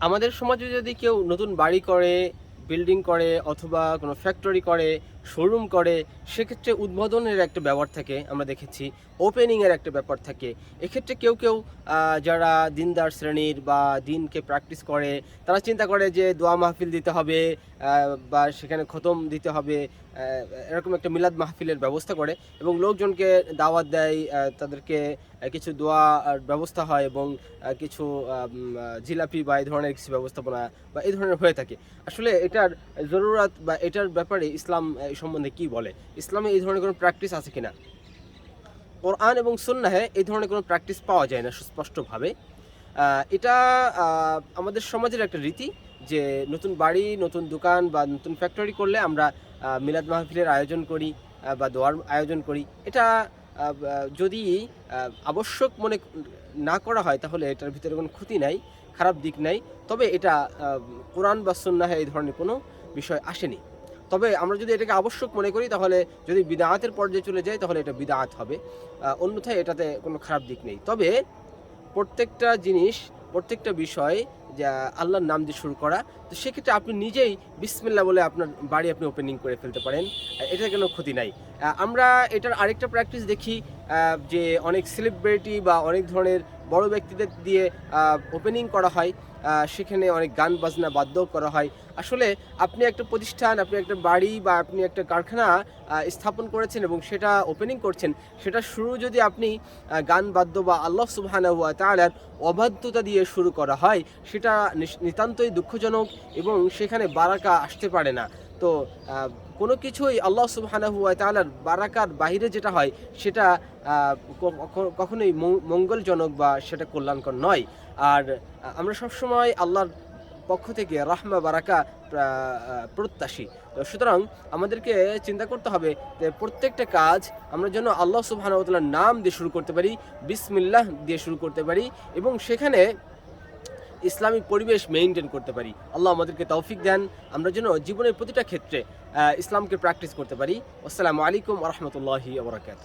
আমাদের সমাজে যদি কেউ নতুন বাড়ি করে বিল্ডিং করে অথবা কোনো ফ্যাক্টরি করে শোরুম করে, সেক্ষেত্রে উদ্বোধনের একটা ব্যাপার থাকে, আমরা দেখেছি। ওপেনিংয়ের একটা ব্যাপার থাকে। এক্ষেত্রে কেউ কেউ যারা দিনদার শ্রেণির বা দিনকে প্র্যাকটিস করে, তারা চিন্তা করে যে দোয়া মাহফিল দিতে হবে বা সেখানে খতম দিতে হবে। এরকম একটা মিলাদ মাহফিলের ব্যবস্থা করে এবং লোকজনকে দাওয়াত দেয় তাদেরকে কিছু দোয়া ব্যবস্থা হয় এবং কিছু জিলাপি বা এই ধরনের কিছু ব্যবস্থাপনা বা এই ধরনের হয়ে থাকে। আসলে এটার জরুরত বা এটার ব্যাপারে ইসলাম সম্বন্ধে কি বলে? ইসলামে এই ধরনের কোনো প্র্যাকটিস আছে কিনা? কোরআন এবং সুন্নাহে এই ধরনের কোনো প্র্যাকটিস পাওয়া যায় না সুস্পষ্টভাবে। এটা আমাদের সমাজের একটা রীতি। যে নতুন বাড়ি, নতুন দোকান বা নতুন ফ্যাক্টরি করলে আমরা মিলাদ মাহফিলের আয়োজন করি বা দোয়ার আয়োজন করি। এটা যদি আবশ্যক মনে না করা হয় তাহলে এটার ভিতরে কোনো ক্ষতি নাই, খারাপ দিক নাই। তবে এটা কোরআন বা সুন্নাহে এই ধরনের কোনো বিষয় আসেনি। তবে আমরা যদি এটাকে আবশ্যক মনে করি তাহলে যদি বিদাআতের পর্যায়ে চলে যায় তাহলে এটা বিদাআত হবে। অন্যথায় এটাতে কোনো খারাপ দিক নেই। তবে প্রত্যেকটা জিনিস, প্রত্যেকটা বিষয় যা আল্লাহর নাম দিয়ে শুরু করা, তো সেক্ষেত্রে আপনি নিজেই বিসমিল্লা বলে আপনার বাড়ি আপনি ওপেনিং করে ফেলতে পারেন। এটা কোনো ক্ষতি নাই। আমরা এটার আরেকটা প্র্যাকটিস দেখি যে অনেক সেলিব্রিটি বা অনেক ধরনের বড় ব্যক্তিদের দিয়ে ওপেনিং করা হয় সেখানে অনেক গান বাজনা বাদ্য করা হয়। আসলে আপনি একটা প্রতিষ্ঠান, আপনি একটা বাড়ি বা আপনি একটা কারখানা স্থাপন করেছেন এবং সেটা ওপেনিং করছেন, সেটা শুরু যদি আপনি গান বাদ্য বা আল্লাহ সুবহানাহু ওয়া তাআলার অবাধ্যতা দিয়ে শুরু করা হয়, সেটা নিতান্তই দুঃখজনক এবং সেখানে বারাকা আসতে পারে না। তো কোনো কিছুই আল্লাহ সুবহানাহু ওয়া তাআলার বারাকার বাইরে যেটা হয়, সেটা কখনোই মঙ্গলজনক বা সেটা কল্যাণকর নয়। আর আমরা সবসময় আল্লাহর পক্ষ থেকে রাহমা, বারাকা প্রত্যাশী। তো সুতরাং আমাদেরকে চিন্তা করতে হবে যে প্রত্যেকটা কাজ আমরা যেন আল্লাহ সুবহানাহু ওয়া নাম দিয়ে শুরু করতে পারি, বিসমিল্লাহ দিয়ে শুরু করতে পারি এবং সেখানে ইসলামিক পরিবেশ মেনটেন করতে পারি। আল্লাহ আমাদেরকে তৌফিক দেন। আমরা যেন জীবনের প্রতিটা ক্ষেত্রে ইসলামকে প্র্যাকটিস করতে পারি। আসসালামু আলাইকুম রহমতুল্লাহি আবরাকাত